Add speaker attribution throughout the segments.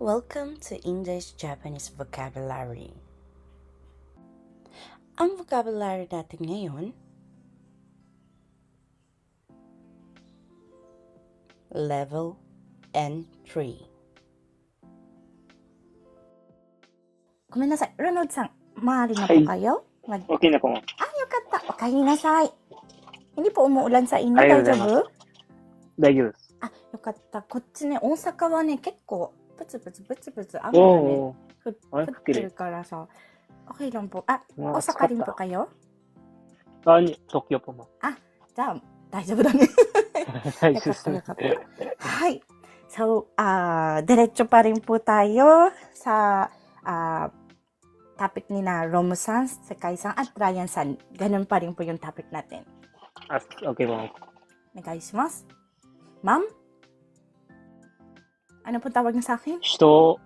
Speaker 1: Welcome to English Japanese Vocabulary. Ang vocabulary natin ngayon, level N3.
Speaker 2: ごめんなさい。ルノーさん、maaari na
Speaker 3: Hi.
Speaker 2: po kayo? Mag...
Speaker 3: Okay na po, ma'am.
Speaker 2: Ah, yukata. Okay na sa Hindi po umuulan sa inyo.
Speaker 3: Ayaw
Speaker 2: Daijoubu?
Speaker 3: 大丈夫です。
Speaker 2: あ、よかった。こっちね、大阪はね、結構、 プツプツプツプツ雨がね、
Speaker 3: お
Speaker 2: 降
Speaker 3: ー、あれ
Speaker 2: 降
Speaker 3: 降ってる
Speaker 2: ってるからさ。Okay lang po. Ah,
Speaker 3: まあ
Speaker 2: Osaka rin po kayo?
Speaker 3: あ、に、東京po, ma'am.
Speaker 2: じゃあ、大丈夫だね。
Speaker 3: 大
Speaker 2: よかっ
Speaker 3: 丈夫です。
Speaker 2: たよかった。はい。So, ah, diretso pa rin po tayo sa ah, topic ni na Romo-san, Sekai-san, at Ryan-san. Ganun pa rin po yung topic natin.
Speaker 3: あ、okay po, ma'am.
Speaker 2: お願いします。Ma'am? Ano po tawag niyo sa akin?
Speaker 3: 人、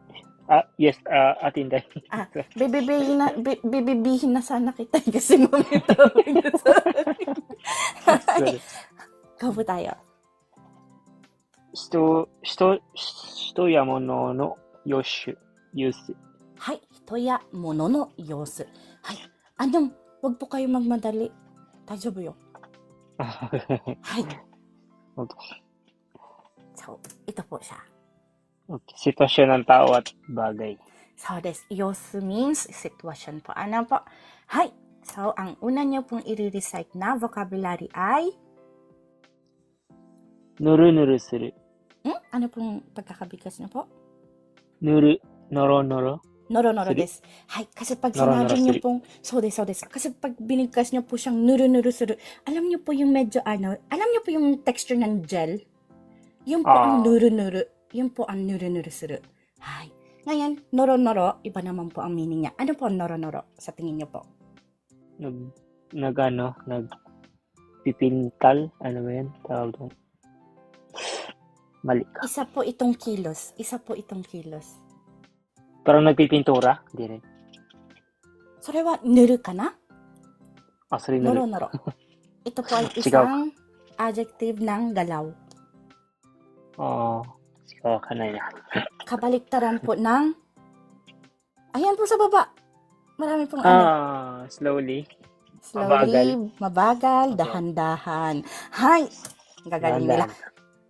Speaker 3: あ、yes, あ、atin day.
Speaker 2: Ah, bibibihin na, bi- bibibihin na sana kita eh, kasi ma'am yung tawag niyo sa akin. Go po tayo.
Speaker 3: 人、人、人や物の様子、様子。
Speaker 2: はい。人や物の様子。はい。Anong, wag po kayo magmadali. 大丈夫よ。はい。
Speaker 3: Okay.
Speaker 2: So, ito po siya.
Speaker 3: sitwasyon ng tao at bagay.
Speaker 2: So, this yosu means situation po. Ano po? Hi! So, ang una niyo pong i-recite na vocabulary ay?
Speaker 3: Nuru nuru suru.
Speaker 2: Hmm? Ano pong pagkakabigas na po?
Speaker 3: Nuru, noro noro.
Speaker 2: Noro
Speaker 3: noro suru.
Speaker 2: des. Hay, kasi pag
Speaker 3: noro,
Speaker 2: sinabi niyo pong, so des, so des. Kasi pag binigkas niyo po siyang nuru nuru suru, alam niyo po yung medyo ano, alam niyo po yung texture ng gel? Yung po ah. ang
Speaker 3: nuru
Speaker 2: nuru. Yun po ang nuru-nuru suru. Hay. Ngayon, noro-noro, iba naman po ang meaning niya. Ano po ang noro-noro sa tingin niyo po?
Speaker 3: Nag, nag ano, nag pipintal. Ano ba yan? Tawag doon. Mali ka.
Speaker 2: Isa po itong kilos. Isa po itong kilos.
Speaker 3: Parang nagpipintura. Hindi rin.
Speaker 2: それは塗るかな
Speaker 3: Ah, sorry,ぬる。
Speaker 2: Noro-noro. Ito po ay
Speaker 3: Sigaw.
Speaker 2: isang adjective ng galaw.
Speaker 3: Ah, sigaw ka na.
Speaker 2: Kabaliktaran po ng Ayan po sa baba. Marami pong ano.
Speaker 3: Ah, slowly.
Speaker 2: Slowly, mabagal, dahan-dahan. Hay! Ang Gagaling nila.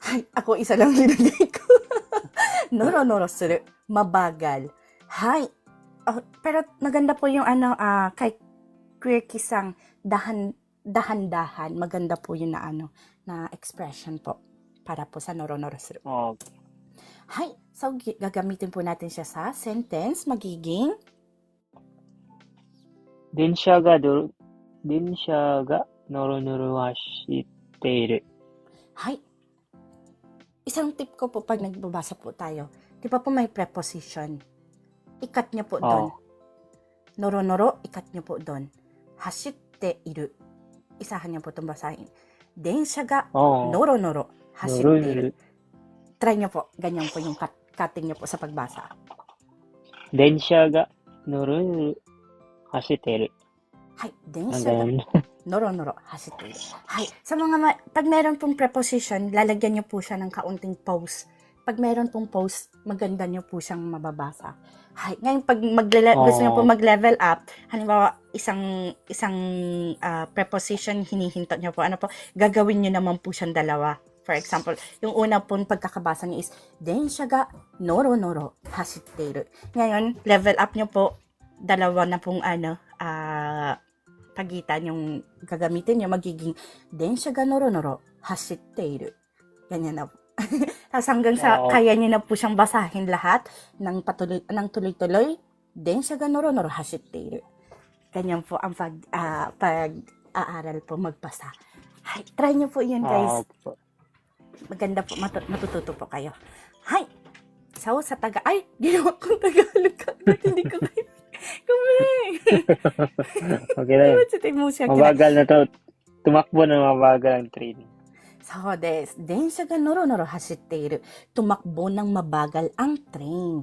Speaker 2: Hay! Ako isa lang linagay ko. Noro-noro suru. Mabagal. Hay! Oh, pero maganda po yung ano, ah, kay Queer Kisang dahan, dahan-dahan. Maganda po yun na ano, na expression po. Para po sa noro-noro suru.
Speaker 3: Oh,
Speaker 2: Hay! So, gi- gagamitin po natin siya sa sentence. Magiging
Speaker 3: 電車がど、電車がノロノロ走っている。
Speaker 2: Hi. Isang tip ko po pag nagbabasa po tayo. Di ba po may preposition? Ikat niyo po doon.
Speaker 3: Oh,
Speaker 2: Noro-noro, ikat niyo po doon. Hasitte iru. Isahan niyo po itong basahin. Densya ga
Speaker 3: oh,
Speaker 2: noro-noro
Speaker 3: ノ
Speaker 2: hasitte
Speaker 3: ロノ
Speaker 2: iru.
Speaker 3: ロ。
Speaker 2: Try niyo po. Ganyan po yung cut, cutting niyo po sa pagbasa.
Speaker 3: 電車がノロノロ走っている。
Speaker 2: Hi.
Speaker 3: なん
Speaker 2: Densya
Speaker 3: だ
Speaker 2: ga
Speaker 3: よね。
Speaker 2: noro-noro hasitte iru. Hi. Sa mga, ma- pag meron pong preposition, lalagyan niyo po siya ng kaunting pause. Pag meron pong pause, maganda niyo po siyang mababasa. Hi. Ngayon, pag magle- gusto niyo po
Speaker 3: Oo.
Speaker 2: mag-level up, halimbawa, isang isang ah, preposition, hinihinto niyo po, ano po, gagawin niyo naman po siyang dalawa. For example, yung una pong pagkakabasa niyo is, densya ga noro-noro hasitteru. Ngayon, level up niyo po, dalawa na pong ano, ah, pagitan yung gagamitin niyo, magiging, densya ga noro-noro hasitteru. Ganyan na po. Tapos hanggang sa
Speaker 3: Oo.
Speaker 2: kaya niyo na po siyang basahin lahat ng patuloy ng tuloy-tuloy, densya ga noro-noro hasitteru. Ganyan po ang pag ah, pag-aaral po magbasa. Hay, try niyo po 'yun, guys.
Speaker 3: Oh,
Speaker 2: Maganda po, matu- matututo po kayo. Hay! So, sa taga... Ay! Ginawa kong Tagalog ka. Hindi ko kayo... Kumi!
Speaker 3: okay na yun.
Speaker 2: mo siya.
Speaker 3: Mabagal na to. Tumakbo na mabagal ang train.
Speaker 2: そうです。電車がノロノロ走っている。Tumakbo ng mabagal ang train.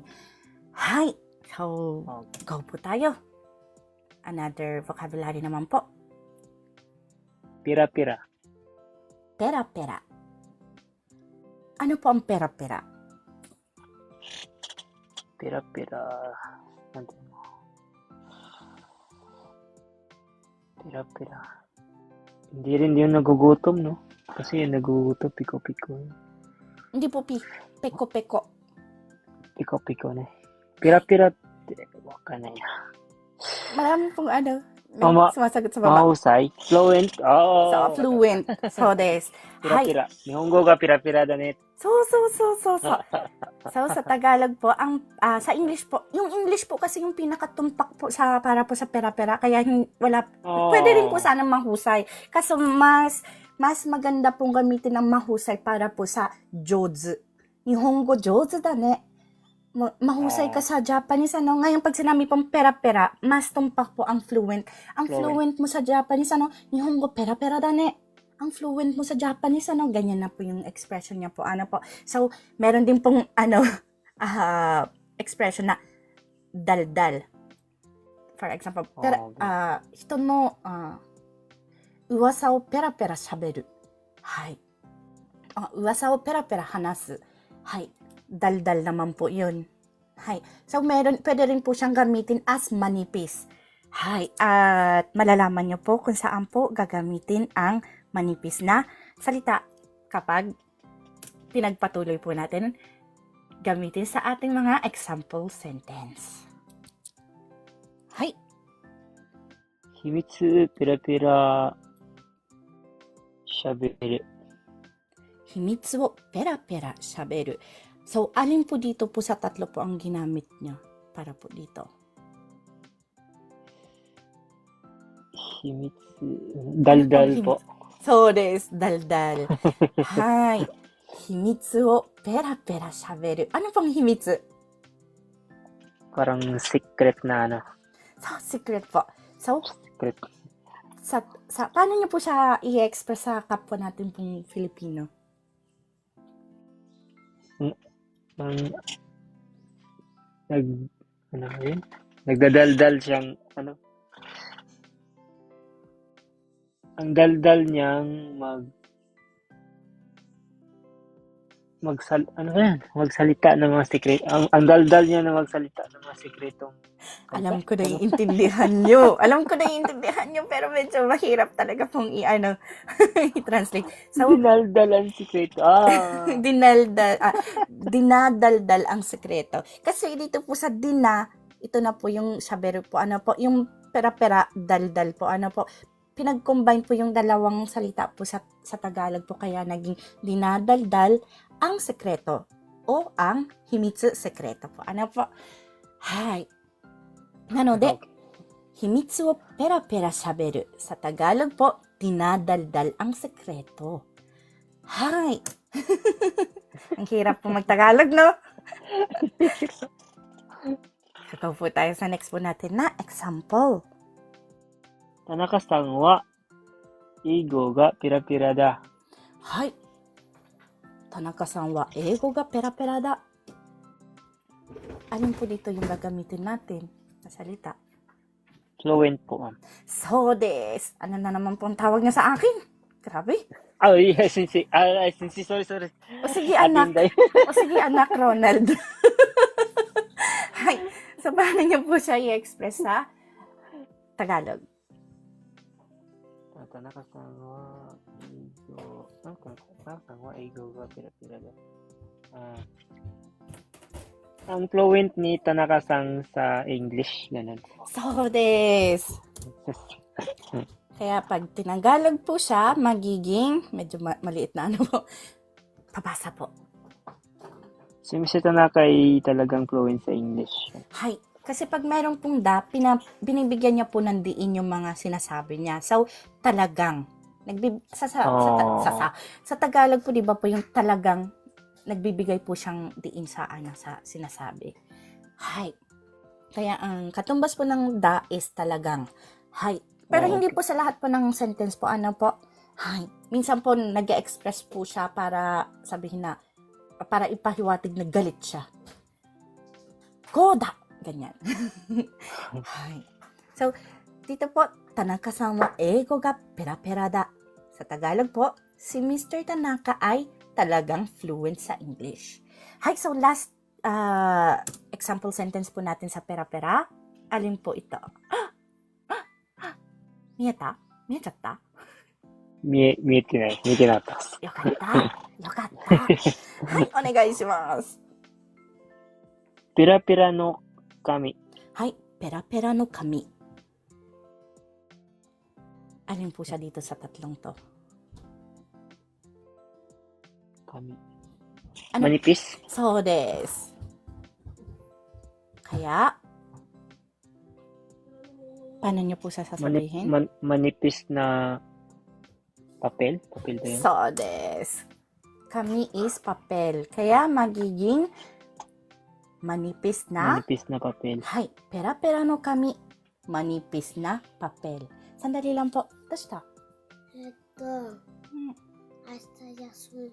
Speaker 2: Hi. So,
Speaker 3: Okay.
Speaker 2: go po tayo. Another vocabulary naman po.
Speaker 3: Pira-pira.
Speaker 2: Pera-pera. Ano po ang pera-pera?
Speaker 3: Pira-pira. Ano? Pira-pira. Hindi rin yun nagugutom, no? Kasi yung nagugutom, piko-piko.
Speaker 2: Hindi po pi. Peko-peko.
Speaker 3: Piko-piko na. Pira-pira. Wag ka na yan.
Speaker 2: Marami pong ano. May
Speaker 3: Mama-
Speaker 2: sumasagot sa baba.
Speaker 3: Mahusay. Fluent. Oo.
Speaker 2: So, fluent. So, des.
Speaker 3: Pira-pira. Nihongo ga pira-pira da ne.
Speaker 2: So, so, so, so, so. So, sa Tagalog po, ang ah, sa English po, yung English po kasi yung pinakatumpak po sa para po sa pera-pera, kaya hin- wala,
Speaker 3: Oh.
Speaker 2: pwede rin po sana mahusay. Kaso mas, mas maganda pong gamitin ang mahusay para po sa jozu. Nihongo jozu da ne. Ma- Mahusay ka sa Japanese, ano? Ngayon, pag sinabi pong pera-pera, mas tumpak po ang fluent. Ang fluent,
Speaker 3: Fluent.
Speaker 2: mo sa Japanese, ano? Nihongo pera-pera da ne ang fluent mo sa Japanese, ano, ganyan na po yung expression niya po, ano po. So, meron din pong, ano, uh, expression na daldal. For example,
Speaker 3: oh, pera,
Speaker 2: uh, hito no, ah, uh, uwasa o pera-pera shaberu. Hai. Uh, uwasa o pera-pera hanasu. Hai. Daldal naman po yun. Hai. So, meron, pwede rin po siyang gamitin as manipis. Hai. At malalaman niyo po kung saan po gagamitin ang manipis na salita kapag pinagpatuloy po natin gamitin sa ating mga example sentence. Hi. Himitsu pera-pera shaberu. Himitsu wo pera-pera shaberu. So, alin po dito po sa tatlo po ang ginamit nyo para po dito?
Speaker 3: Himitsu. Daldal ano po. ルダルポ。
Speaker 2: そうです。daldal. Hay. 秘密をペラペラ喋る. Ano pong 秘密?
Speaker 3: Parang secret na ano.
Speaker 2: So, secret po. So,
Speaker 3: Secret.
Speaker 2: sa, sa, paano niyo po siya i-express sa kapwa natin pong Filipino?
Speaker 3: Ang, nag, ano ba yun? Nagdadaldal siyang, ano? ang daldal niyang mag, magsal, ano yan? Magsalita ng mga sekret. Ang, ang daldal niya na magsalita ng mga sekretong.
Speaker 2: Alam ko na intindihan nyo. Alam ko na intindihan nyo, pero medyo mahirap talaga pong i-ano, i-translate. So,
Speaker 3: Dinaldal ang sekreto. Ah!
Speaker 2: dinaldal, ah, dinadaldal ang sekreto. Kasi dito po sa dina, ito na po yung saber po, ano po, yung pera-pera, daldal po, ano po, pinag-combine po yung dalawang salita po sa, sa Tagalog po kaya naging dinadaldal ang sekreto o ang himitsu sekreto po. Ano po? Hi. Nanode, himitsu o pera-pera saberu. Sa Tagalog po, dinadaldal ang sekreto. Hi. ang hirap po magtagalog, no? Ito po tayo sa next po natin na example.
Speaker 3: 田中さんは、英語がペラペラだ。
Speaker 2: はい。田中さんは英語がペラペラだ. Alin po dito yung gagamitin natin na salita?
Speaker 3: fluent po, ma'am.
Speaker 2: So des. Ano na naman po ang tawag niya sa akin? Grabe.
Speaker 3: Ah, yeah, sensei. Ah, ay, sensei, sorry, sorry.
Speaker 2: O sige anak.
Speaker 3: Atinday.
Speaker 2: O sige anak Ronald. Hay. So paano niyo po siya i-express sa Tagalog?
Speaker 3: 田中さんは、英語、なんか、田中さんは英語がペラペラだ。Ah. Ang fluent ni Tanaka-san sa English, ganun.
Speaker 2: So des. Kaya pag tinagalog po siya, magiging, medyo ma- maliit na ano po, pabasa po.
Speaker 3: si Mr. Tanaka ay talagang fluent sa English.
Speaker 2: Hay. Kasi pag mayroong pong da, pina, binibigyan niya po ng diin yung mga sinasabi niya. So, talagang. Nagbib, sa, sa, sa,
Speaker 3: Oh.
Speaker 2: sa, sa, sa Tagalog po, di ba po yung talagang nagbibigay po siyang diin sa ano sa sinasabi. Hay. Kaya ang katumbas po ng da is talagang. Hay. Pero
Speaker 3: Oh,
Speaker 2: hindi po sa lahat po ng sentence po ano po. Hay. Minsan po nag express po siya para sabihin na para ipahiwatig na galit siya. Koda! Ganyan. Hay. So, dito po, Tanaka-san wa eigo ga pera-pera da. Sa Tagalog po, si Mr. Tanaka ay talagang fluent sa English. Hay, so last ah, example sentence po natin sa pera-pera. Alin po ito? Miyata? Miyachatta?
Speaker 3: 見え、見えてない。見えてなかったです。
Speaker 2: よかった。よかった。はい、お願いします。
Speaker 3: ペラペラの 紙。
Speaker 2: はい, pera-pera no kami. Alin po siya dito sa tatlong to?
Speaker 3: 紙。
Speaker 2: Ano?
Speaker 3: マニピス
Speaker 2: So des. Kaya, paano niyo po
Speaker 3: マニ
Speaker 2: sasabihin?
Speaker 3: ママニピスなパペルパペルだよね。
Speaker 2: So des. Kami is papel. Kaya magiging manipis
Speaker 3: マニ
Speaker 2: na
Speaker 3: ピスなパペル。
Speaker 2: Hay, pera-pera no kami. Manipis na papel. Sandali lang po. Basta.
Speaker 4: えっと、
Speaker 2: うん
Speaker 4: 明日休み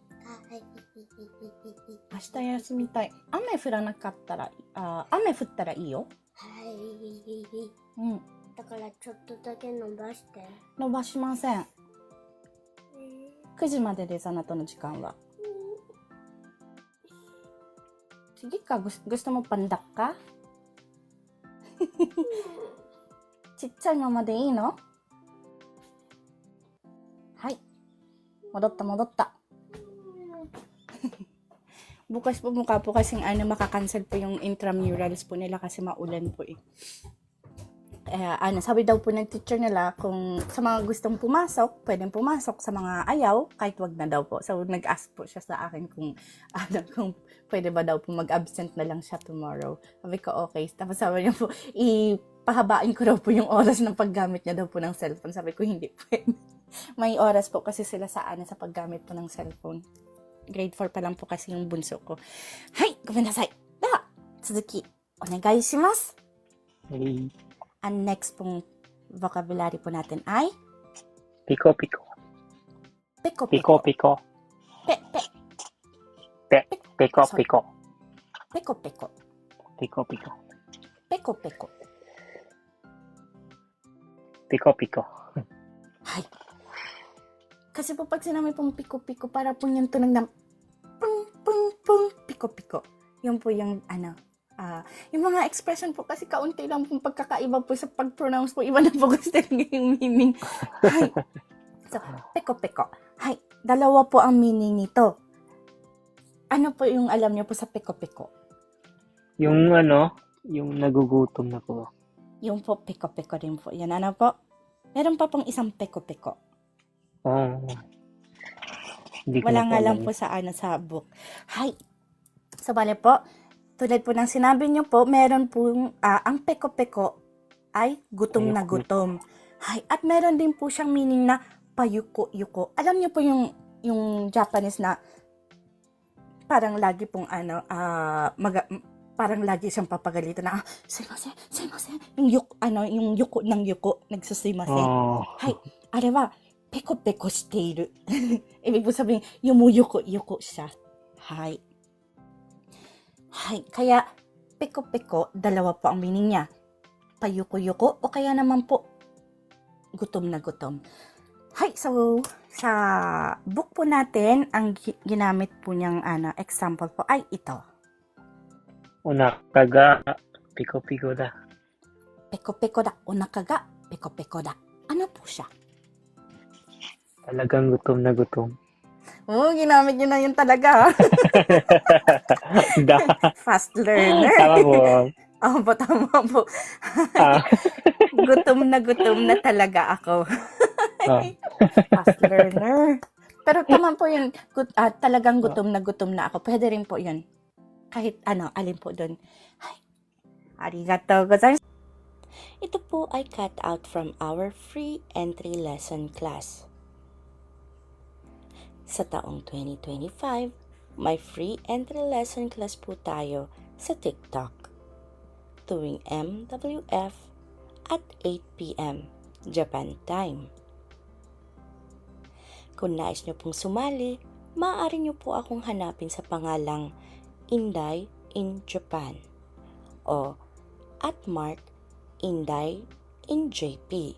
Speaker 4: たい。
Speaker 2: 明日休みたい。雨降らなかったら、あー雨降ったらいいよ。
Speaker 4: はい。
Speaker 2: うん。
Speaker 4: だからちょっとだけ伸ばして。
Speaker 2: 伸ばしません。9時までです、あなたの時間は。Sige ka, gusto, gusto mo pandak ka? ちっちゃいままでいいのはい。戻った戻った。Bukas po mukha po kasing ano, makakancel po yung intramurals po nila kasi maulan po eh. Eh, ano, sabi daw po ng teacher nila kung sa mga gustong pumasok, pwedeng pumasok. Sa mga ayaw, kahit wag na daw po. So, nag-ask po siya sa akin kung, ano, kung pwede ba daw po mag-absent na lang siya tomorrow. Sabi ko, okay. Tapos sabi niya po, ipahabain ko daw po yung oras ng paggamit niya daw po ng cellphone. Sabi ko, hindi pwede. May oras po kasi sila sa ano, sa paggamit po ng cellphone. Grade 4 pa lang po kasi yung bunso ko. Hay, gomenasai. Da, Suzuki, onegai shimasu.
Speaker 3: はい。
Speaker 2: ang next pong vocabulary po natin ay?
Speaker 3: Piko,
Speaker 2: piko.
Speaker 3: Piko, piko. Piko, piko.
Speaker 2: Pe, pe. Pe, piko,
Speaker 3: Sorry. piko. Piko, piko.
Speaker 2: Piko, piko.
Speaker 3: Piko, piko. Piko, piko.
Speaker 2: Hay. Kasi po pag sinabi pong piko-piko, para po yung tunog ng pung, pung, pung, piko-piko. Yun po yung ano, ah, yung mga expression po kasi kaunti lang pong pagkakaiba po sa pag-pronounce po. Iba na po kasi talaga yung meaning. Hay. So, peko-peko. Hay. Dalawa po ang meaning nito. Ano po yung alam niyo po sa peko-peko?
Speaker 3: Yung ano, yung nagugutom na po.
Speaker 2: Yung po peko-peko din po. Yan ano po? Meron pa pong isang peko-peko.
Speaker 3: Hindi ko
Speaker 2: Wala
Speaker 3: na po
Speaker 2: nga lang
Speaker 3: alam.
Speaker 2: po sa ano sa book. Hi. So bale po, tulad po ng sinabi nyo po, meron po uh, ah, ang peko-peko ay gutom na gutom. Ay, at meron din po siyang meaning na payuko-yuko. Alam niyo po yung yung Japanese na parang lagi pong ano ah, uh, mag, parang lagi siyang papagalitan na ah, sumase, sumase. Yung yuk, ano, yung yuko ng yuko, nagsusimase. Oh. Hay, are wa peko-peko shiteiru. Ibig po sabihin, yumuyuko-yuko siya. Hay. Hay, kaya peko-peko, dalawa po ang meaning niya. Payuko-yuko o kaya naman po gutom na gutom. Hi, so sa book po natin, ang ginamit po niyang ano, example po ay ito.
Speaker 3: Unakaga, piko-piko da.
Speaker 2: Peko-peko da, unakaga, peko-peko da. Ano po siya?
Speaker 3: Talagang gutom na gutom.
Speaker 2: Oo, ginamit niyo na yun talaga. Fast learner.
Speaker 3: Tama po.
Speaker 2: Opo, tama po.
Speaker 3: Ah,
Speaker 2: gutom na gutom na talaga ako.
Speaker 3: ah.
Speaker 2: Fast learner. Pero tama po yun. Gut, ah, talagang gutom na gutom na ako. Pwede rin po yun. Kahit ano, alin po doon. Ay, arigatou gozaimasu.
Speaker 1: Ito po ay cut out from our free entry lesson class. Sa taong 2025, may free entry lesson class po tayo sa TikTok tuwing MWF at 8pm Japan time. Kung nais nyo pong sumali, maaari nyo po akong hanapin sa pangalang Inday in Japan o at Mark Inday in JP.